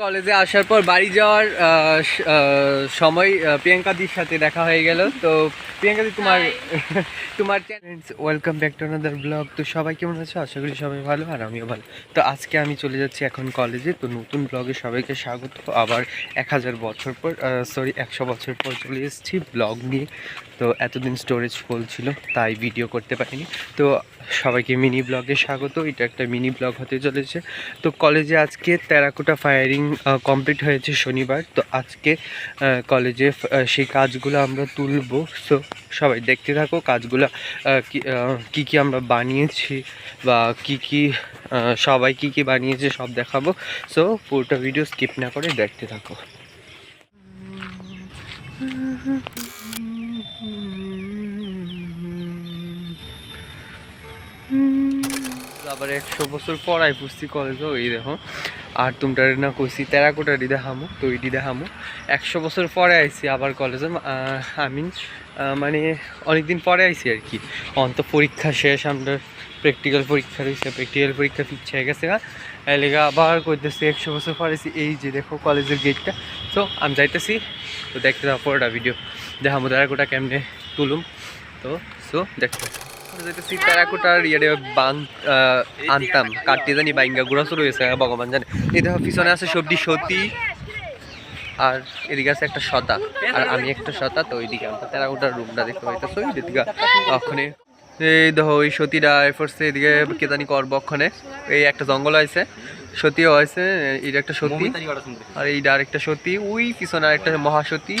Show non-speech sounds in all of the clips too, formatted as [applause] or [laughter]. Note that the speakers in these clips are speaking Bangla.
কলেজে আসার পর বাড়ি যাওয়ার সময় প্রিয়াঙ্কাদির সাথে দেখা হয়ে গেল। তো প্রিয়াঙ্কাদি তোমার [laughs] তোমার welcome back to another blog তো সবাই কেমন আছো? আশা করি সবাই ভালো আর আমিও ভালো। তো আজকে আমি চলে যাচ্ছি এখন কলেজে তো নতুন ব্লগে সবাইকে স্বাগত। আবার এক হাজার বছর পর সরি একশো বছর পর চলে এসেছি ব্লগ নিয়ে। তো এতদিন স্টোরেজ ফুল ছিল তাই ভিডিও করতে পারিনি। তো সবাইকে মিনি ব্লগে স্বাগত। এটা একটা মিনি ব্লগ হতে চলেছে। তো কলেজে আজকে তেরাকোটা ফায়ারিং কমপ্লিট হয়েছে শনিবার। তো আজকে কলেজে সেই কাজগুলো আমরা তুলবো। সো সবাই দেখতে থাকো কাজগুলো কি কি আমরা বানিয়েছি বা কি কি সবাই কি কি বানিয়েছে সব দেখাবো। সো পুরোটা ভিডিও স্কিপ না করে দেখতে থাকো। আবার একশো বছর পর আই পুষছি কলেজও এই দেখো। আর তোমরা না কইছি তেরাকোটা ডিদে হামু তো ওই ডিদে হামু একশো বছর পরে আইছি আবার কলেজে আমি মানে অনেকদিন পরে আইছি আর কি। অন্ত পরীক্ষা শেষ, আমরা প্র্যাকটিক্যাল পরীক্ষা রয়েছে প্র্যাকটিক্যাল পরীক্ষা ফিক্স হয়ে গেছে না এই লেগে আবার কইতেছি একশো বছর পরে আইছি, এই যে দেখো কলেজের গেটটা তো আমি যাইতেছি, তো দেখতে থাকো পুরোটা ভিডিও দেখামো তেরাকোটা কেমনে তুলুম। তো সো দেখতে থাকো। টেরাকোটার ইয়ে বান আনতাম, কাটতে জানি বাইঙ্গা গুড়া শুরু হয়েছে ভগবান জানে। দেখো পিছনে আছে সবজি সতী, আর এদিকে আছে একটা শতা আর আমি একটা শতা তো ওইদিকে আমরা টেরাকোটার রুমটা দেখতে পাইতেছো ওই দিকে ওখানে এই দেখো, ওই সতীরা এফোর্সে এদিকে কে জানি করব ওখানে এই একটা জঙ্গল আছে। সতীও আছে এটা একটা সতী আর এইটা আরেকটা সতী ওই পিছনে আরেকটা মহাসতী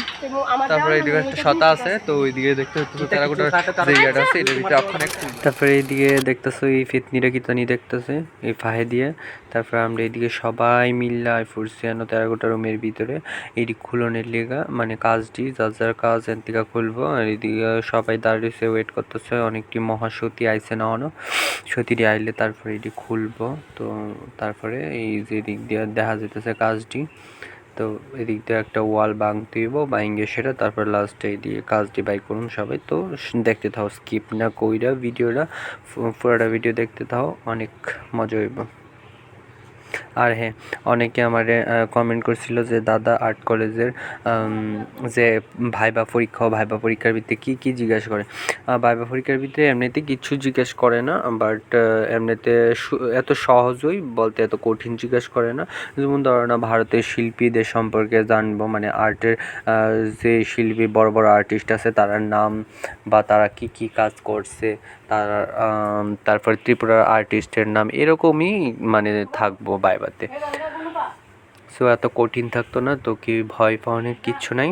তারপরে এইদিকে একটা শতা আছে তো ওইদিকে দেখতে হচ্ছে টেরাকোটার যে আছে এটার ভিতরে ওখানে তারপরে এইদিকে দেখতেছো এই ফিতনিটা কিতানি দেখতেছে? এই ফাহে দিয়ে। তারপরে আমরা এইদিকে সবাই মিল্লা ফুরসিয়ানো তেরাকোটা রুমের ভিতরে। এইটি খুলনের লেগা মানে কাজটি যার যার কাজ এর থেকে খুলবো। আর এইদিকে সবাই দাঁড়িয়েছে ওয়েট করতেছে। অনেকটি মহাসতী আইসে না হনো সতীটি আইলে তারপরে এটি খুলবো। তো তারপরে এই যে দিক দিয়ে দেখা যেতেছে কাজটি। তো এদিক দিয়ে একটা ওয়াল ভাঙতে হইব বাইঙ্গে সেটা, তারপর লাস্টে দিয়ে কাজটি বাই করুন সবাই। তো দেখতে থাও স্কিপ না কইরা ভিডিওটা পুরোটা ভিডিও দেখতে থাও, অনেক মজা হইব। আর হ্যাঁ অনেকে আমার কমেন্ট করছিল যে, দাদা আর্ট কলেজের যে ভাইবা পরীক্ষা, ভাইবা পরীক্ষার ভিত্তিতে কী কী জিজ্ঞাসা করে? ভাইবা পরীক্ষার ভিত্তিতে এমনিতে কিচ্ছু জিজ্ঞেস করে না বাট এমনিতে এত সহজই বলতে এত কঠিন জিজ্ঞেস করে না। যেমন ধরো না, ভারতের শিল্পীদের সম্পর্কে জানব মানে আর্টের যে শিল্পী, বড় বড় আর্টিস্ট আছে তার নাম বা তারা কি কি কাজ করছে, তার তারপর ত্রিপুরার আর্টিস্টের নাম, এরকমই মানে থাকব। বাইবাতে সো এত কঠিন থাকতো না, তো কি ভয় পাওয়ানোর কিচ্ছু নাই।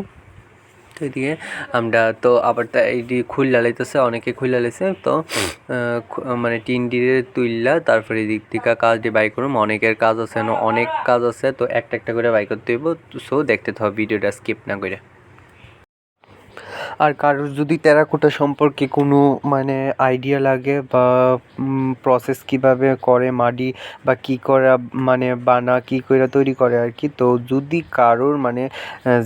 তো এদিকে আমরা তো আবার তা এইটি খুললা লাইতেছে অনেকে খুললা লাইছে তো মানে টিন দিয়ে তুললা তারপরে এদিক থেকে কাজ দিয়ে বাই করুম। অনেকের কাজ আছে, অনেক কাজ আছে, তো একটা একটা করে বাই করতে হইব। সো দেখতে থাকো, ভিডিওটা স্কিপ না করে। আর কারোর যদি টেরাকোটা সম্পর্কে কোনো মানে আইডিয়া লাগে বা প্রসেস কীভাবে করে মাটি বা কি করে মানে বানা কি করে তৈরি করে আর কি তো যদি কারোর মানে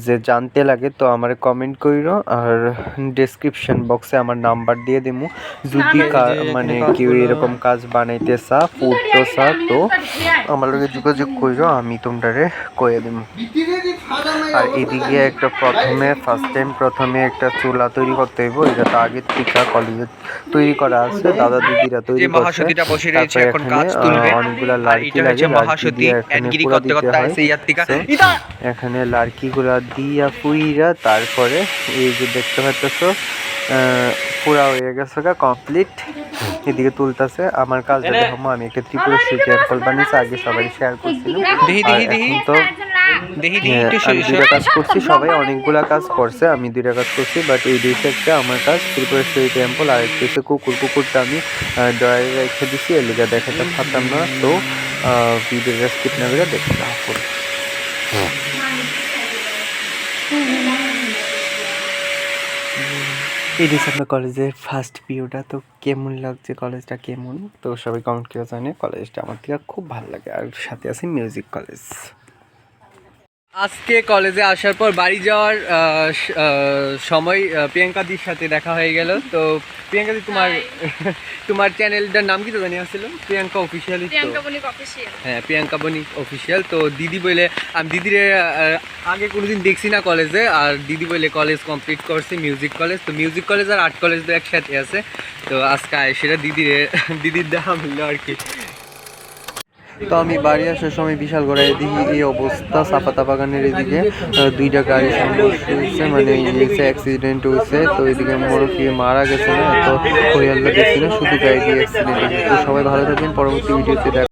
যে জানতে লাগে তো আমার কমেন্ট কইরো আর ডেসক্রিপশন বক্সে আমার নাম্বার দিয়ে দেবো যদি মানে কেউ এরকম কাজ বানাইতে চা ফুটতো চা তো আমার লগে যোগাযোগ কইরো আমি তোমরারে কয়ে দেবো আর এদিকে একটা প্রথমে ফার্স্ট টাইম প্রথমে একটা চুলা তৈরি করতে হইব এটা তো আগে থেকে কলেজে তৈরি করা আছে দাদা দিদিরা তৈরি করছে। মহাসতীটা বসে রয়েছে এখন কাজ তুলবে। অনেকগুলা লাড়কি লাগে, মহাসতী অ্যাডগিরি পুরা করতে করতে ইয়ার থেকে So, এখানে লাড়কিগুলা দিয়া পুইরা তারপরে এই যে দেখতে পাচ্ছ পুরা হয়ে গেছে কমপ্লিট এদিকে তুলতেছে আমার কাজ দেখো আমি একটা ত্রিপুরা শ্রী টেম্পল বানিয়েছি আগে সবাই শেয়ার করছিলাম। দেখি, আর দেখি, দেখি। তো দেখি দেখি হ্যাঁ, একটু আমি দুইটা কাজ করছি সবাই অনেকগুলা কাজ করছে আমি দুইটা কাজ করছি বাট এই একটা আমার কাজ ত্রিপুরেশ্বরী টেম্পল আর একটা হচ্ছে কুকুর কুকুরটা আমি ড্রয়ারে রেখে দিছি এর লিগা দেখাতে পারতাম না তো ভিডিওটা স্কিপ না করে দেখতে থাকুন এই ডিসেম্বর কলেজের ফার্স্ট ভিউটা তো কেমন লাগছে কলেজটা কেমন? তো সবাই কমেন্ট করে জানে কলেজটা আমার থেকে খুব ভালো লাগে আর সাথে আছে মিউজিক কলেজ আজকে কলেজে আসার পর বাড়ি যাওয়ার সময় প্রিয়াঙ্কাদির সাথে দেখা হয়ে গেল। তো প্রিয়াঙ্কাদি তোমার [laughs] তোমার চ্যানেলটার নাম কি তো জানি আসছিল? প্রিয়াঙ্কা অফিসিয়ালি হ্যাঁ প্রিয়াঙ্কা বণিক অফিসিয়াল তো দিদি বলে আমি দিদির আগে কোনোদিন দেখছি না কলেজে আর দিদি বলে কলেজ কমপ্লিট করছে মিউজিক কলেজ তো মিউজিক কলেজ আর আর্ট কলেজ তো একসাথে আছে। তো আজকে সেটা [laughs] দিদির দিদির দেখা মিললো আর কি। তো আমি বাড়ি আসার সময় বিশাল করে এদিকে এই অবস্থা সাপাতা বাগানের এদিকে দুইটা গাড়ি সংঘর্ষ হয়েছে মানে এসে অ্যাক্সিডেন্ট হয়েছে, তো এদিকে মনে কি মারা গেছে না, তো হয়ে গেছি না শুধু গাড়ি অ্যাক্সিডেন্ট তো সবাই ভালো থাকবেন, পরবর্তী ভিডিওতে